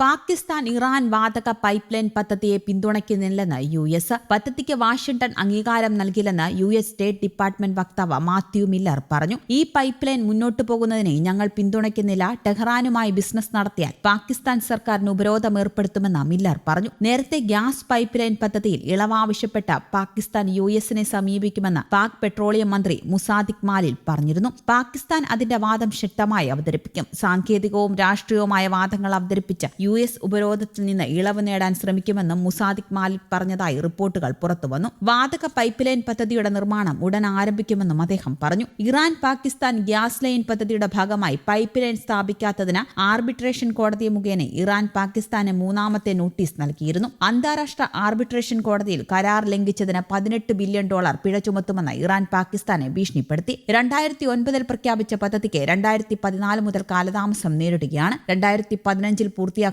Pakistan Iran വാതക pipe line പദ്ധതിയെ പിന്തുണയ്ക്കുന്നില്ലെന്ന് യു എസ്. പദ്ധതിക്ക് വാഷിംഗ്ടൺ അംഗീകാരം നൽകില്ലെന്ന് യു എസ് സ്റ്റേറ്റ് ഡിപ്പാർട്ട്മെന്റ് വക്താവ് മാത്യു മില്ലർ പറഞ്ഞു. ഈ പൈപ്പ് ലൈൻ മുന്നോട്ടു പോകുന്നതിനെ ഞങ്ങൾ പിന്തുണയ്ക്കുന്നില്ല. ടെഹ്റാനുമായി ബിസിനസ് നടത്തിയാൽ പാകിസ്ഥാൻ സർക്കാരിന് ഉപരോധം ഏർപ്പെടുത്തുമെന്ന് മില്ലർ പറഞ്ഞു. നേരത്തെ ഗ്യാസ് പൈപ്പ് ലൈൻ പദ്ധതിയിൽ ഇളവാവശ്യപ്പെട്ട പാകിസ്ഥാൻ യു എസിനെ സമീപിക്കുമെന്ന് പാക് പെട്രോളിയം മന്ത്രി മുസാദിഖ് മാലിൽ പറഞ്ഞിരുന്നു. പാകിസ്ഥാൻ അതിന്റെ വാദം ശക്തമായി അവതരിപ്പിക്കും. സാങ്കേതികവും രാഷ്ട്രീയവുമായ വാദങ്ങൾ അവതരിപ്പിച്ച യു എസ് ഉപരോധത്തിൽ നിന്ന് ഇളവ് നേടാൻ ശ്രമിക്കുമെന്നും മുസാദിഖ് മാലിക് പറഞ്ഞതായി റിപ്പോർട്ടുകൾ പുറത്തുവന്നു വാതക പൈപ്പ് ലൈൻ പദ്ധതിയുടെ നിർമ്മാണം ഉടൻ ആരംഭിക്കുമെന്നും അദ്ദേഹം പറഞ്ഞു. ഇറാൻ പാകിസ്ഥാൻ ഗ്യാസ് ലൈൻ പദ്ധതിയുടെ ഭാഗമായി പൈപ്പ് ലൈൻ സ്ഥാപിക്കാത്തതിന് ആർബിട്രേഷൻ കോടതി മുഖേന ഇറാൻ പാകിസ്ഥാന് മൂന്നാമത്തെ നോട്ടീസ് നൽകിയിരുന്നു. അന്താരാഷ്ട്ര ആർബിട്രേഷൻ കോടതിയിൽ കരാർ ലംഘിച്ചതിന് പതിനെട്ട് ബില്യൺ ഡോളർ പിഴ ചുമത്തുമെന്ന് ഇറാൻ പാകിസ്ഥാനെ ഭീഷണിപ്പെടുത്തി. രണ്ടായിരത്തി ഒൻപതിൽ പ്രഖ്യാപിച്ച പദ്ധതിക്ക് രണ്ടായിരത്തി പതിനാല് മുതൽ കാലതാമസം നേരിടുകയാണ്. രണ്ടായിരത്തി പതിനഞ്ചിൽ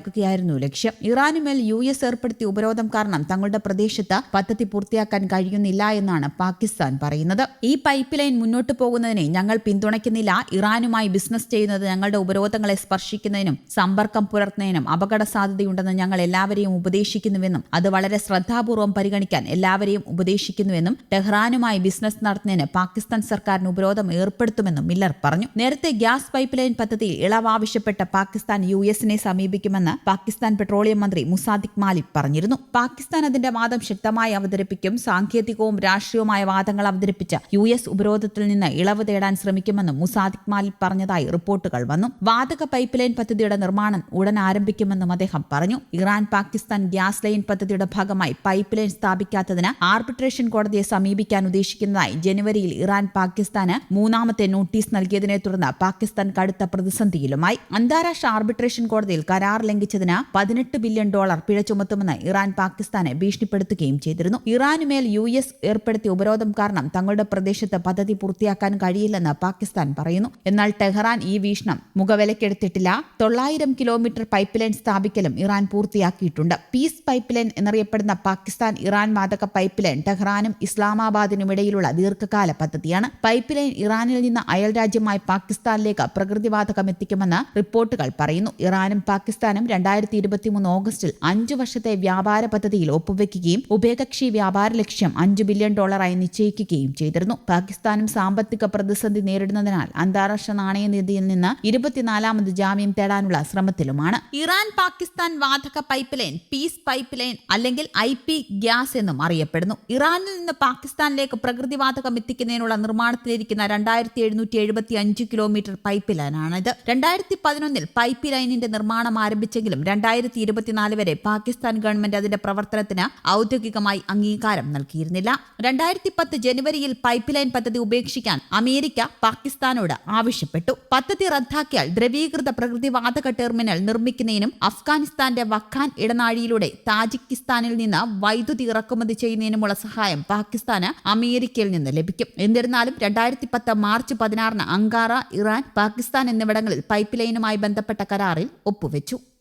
പൂർത്തിയാക്കുകയായിരുന്നു ലക്ഷ്യം ഇറാനുമേൽ യു എസ് ഏർപ്പെടുത്തിയ ഉപരോധം കാരണം തങ്ങളുടെ പ്രദേശത്ത് പദ്ധതി പൂർത്തിയാക്കാൻ കഴിയുന്നില്ല എന്നാണ് പാകിസ്ഥാൻ പറയുന്നത്. ഈ പൈപ്പ് ലൈൻ മുന്നോട്ട് പോകുന്നതിനെ ഞങ്ങൾ പിന്തുണയ്ക്കുന്നില്ല. ഇറാനുമായി ബിസിനസ് ചെയ്യുന്നത് ഞങ്ങളുടെ ഉപരോധങ്ങളെ സ്പർശിക്കുന്നതിനും സമ്പർക്കം പുലർത്തുന്നതിനും അപകട സാധ്യതയുണ്ടെന്ന് ഞങ്ങൾ എല്ലാവരെയും ഉപദേശിക്കുന്നുവെന്നും അത് വളരെ ശ്രദ്ധാപൂർവം പരിഗണിക്കാൻ എല്ലാവരെയും ഉപദേശിക്കുന്നുവെന്നും ടെഹ്റാനുമായി ബിസിനസ് നടത്തുന്നതിന് പാകിസ്ഥാൻ സർക്കാരിന് ഉപരോധം ഏർപ്പെടുത്തുമെന്നും മില്ലർ പറഞ്ഞു. നേരത്തെ ഗ്യാസ് പൈപ്പ് ലൈൻ പദ്ധതിയിൽ ഇളവ് ആവശ്യപ്പെട്ട പാകിസ്ഥാൻ യു എസിനെ സമീപിക്കുമെന്ന് പാകിസ്ഥാൻ പെട്രോളിയം മന്ത്രി മുസാദിക് മാലിക് പറഞ്ഞിരുന്നു. പാകിസ്ഥാൻ അതിന്റെ വാദം ശക്തമായി അവതരിപ്പിക്കും സാങ്കേതികവും രാഷ്ട്രീയവുമായ വാദങ്ങൾ അവതരിപ്പിച്ച യു എസ് ഉപരോധത്തിൽ നിന്ന് ഇളവ് തേടാൻ ശ്രമിക്കുമെന്നും മുസാദിക് മാലിക് പറഞ്ഞതായി റിപ്പോർട്ടുകൾ വന്നു. വാതക പൈപ്പ് ലൈൻ പദ്ധതിയുടെ നിർമ്മാണം ഉടൻ ആരംഭിക്കുമെന്നും അദ്ദേഹം പറഞ്ഞു. ഇറാൻ പാകിസ്ഥാൻ ഗ്യാസ് ലൈൻ പദ്ധതിയുടെ ഭാഗമായി പൈപ്പ് ലൈൻ സ്ഥാപിക്കാത്തതിന് ആർബിട്രേഷൻ കോടതിയെ സമീപിക്കാൻ ഉദ്ദേശിക്കുന്നതായി ജനുവരിയിൽ ഇറാൻ പാകിസ്ഥാന് മൂന്നാമത്തെ നോട്ടീസ് നൽകിയതിനെ തുടർന്ന് പാകിസ്ഥാൻ കടുത്ത പ്രതിസന്ധിയിലുമായി. അന്താരാഷ്ട്ര ആർബിട്രേഷൻ കോടതിയിൽ കരാർ ലംഘിച്ചതിന് പതിനെട്ട് ബില്യൺ ഡോളർ പിഴ ചുമത്തുമെന്ന് ഇറാൻ പാകിസ്ഥാനെ ഭീഷണിപ്പെടുത്തുകയും ചെയ്തിരുന്നു. ഇറാനുമേൽ യു എസ് ഏർപ്പെടുത്തിയ ഉപരോധം കാരണം തങ്ങളുടെ പ്രദേശത്ത് പദ്ധതി പൂർത്തിയാക്കാൻ കഴിയില്ലെന്ന് പാകിസ്ഥാൻ പറയുന്നു. എന്നാൽ ടെഹ്റാൻ ഈ വീക്ഷണം മുഖവിലക്കെടുത്തിട്ടില്ല. തൊള്ളായിരം കിലോമീറ്റർ പൈപ്പ് ലൈൻ സ്ഥാപിക്കലും ഇറാൻ പൂർത്തിയാക്കിയിട്ടുണ്ട്. പീസ് പൈപ്പ് ലൈൻ എന്നറിയപ്പെടുന്ന പാകിസ്ഥാൻ ഇറാൻ വാതക പൈപ്പ് ലൈൻ ടെഹ്റാനും ഇസ്ലാമാബാദിനും ഇടയിലുള്ള ദീർഘകാല പദ്ധതിയാണ്. പൈപ്പ് ലൈൻ ഇറാനിൽ നിന്ന് അയൽ രാജ്യമായ പാകിസ്ഥാനിലേക്ക് പ്രകൃതിവാതകം എത്തിക്കുമെന്ന് റിപ്പോർട്ടുകൾ പറയുന്നു. ഇറാനും പാകിസ്ഥാനും രണ്ടായിരത്തി ഇരുപത്തിമൂന്ന് ഓഗസ്റ്റിൽ അഞ്ചു വർഷത്തെ വ്യാപാര പദ്ധതിയിൽ ഒപ്പുവെക്കുകയും ഉഭയകക്ഷി വ്യാപാര ലക്ഷ്യം അഞ്ചു ബില്യൺ ഡോളറായി നിശ്ചയിക്കുകയും ചെയ്തിരുന്നു. പാകിസ്ഥാനും സാമ്പത്തിക പ്രതിസന്ധി നേരിടുന്നതിനാൽ അന്താരാഷ്ട്ര നാണയനിധിയിൽ നിന്ന് ഇരുപത്തിനാലാമത് ജാമ്യം തേടാനുള്ള ശ്രമത്തിലുമാണ്. ഇറാൻ പാകിസ്ഥാൻ വാതക pipe line peace pipe line അല്ലെങ്കിൽ ഐ പി ഗ്യാസ് എന്നും അറിയപ്പെടുന്നു. ഇറാനിൽ നിന്ന് പാകിസ്ഥാനിലേക്ക് പ്രകൃതിവാതകം എത്തിക്കുന്നതിനുള്ള നിർമ്മാണത്തിലിരിക്കുന്ന രണ്ടായിരത്തി എഴുന്നൂറ്റി എഴുപത്തി അഞ്ച് കിലോമീറ്റർ പൈപ്പ് ലൈനാണിത് രണ്ടായിരത്തി പതിനൊന്നിൽ പൈപ്പ് ലൈനിന്റെ നിർമ്മാണം ആരംഭിച്ചെങ്കിലും രണ്ടായിരത്തി ഇരുപത്തിനാല് വരെ പാകിസ്ഥാൻ ഗവൺമെന്റ് അതിന്റെ പ്രവർത്തനത്തിന് ഔദ്യോഗികമായി അംഗീകാരം നൽകിയിരുന്നില്ല. രണ്ടായിരത്തി പത്ത് ജനുവരിയിൽ പൈപ്പ് ലൈൻ പദ്ധതി ഉപേക്ഷിക്കാൻ അമേരിക്ക പാകിസ്ഥാനോട് ആവശ്യപ്പെട്ടു. പദ്ധതി റദ്ദാക്കിയാൽ ദ്രവീകൃത പ്രകൃതിവാതക ടെർമിനൽ നിർമ്മിക്കുന്നതിനും അഫ്ഗാനിസ്ഥാന്റെ വഖാൻ ഇടനാഴിയിലൂടെ താജിക്കിസ്ഥാനിൽ നിന്ന് വൈദ്യുതി ഇറക്കുമതി ചെയ്യുന്നതിനുമുള്ള സഹായം പാകിസ്ഥാന് അമേരിക്കയിൽ നിന്ന് ലഭിക്കും. എന്നിരുന്നാലും രണ്ടായിരത്തി പത്ത് മാർച്ച് പതിനാറിന് അങ്കാറ ഇറാൻ പാകിസ്ഥാൻ എന്നിവിടങ്ങളിൽ പൈപ്പ് ലൈനുമായി ബന്ധപ്പെട്ട കരാറിൽ ഒപ്പുവെച്ചു.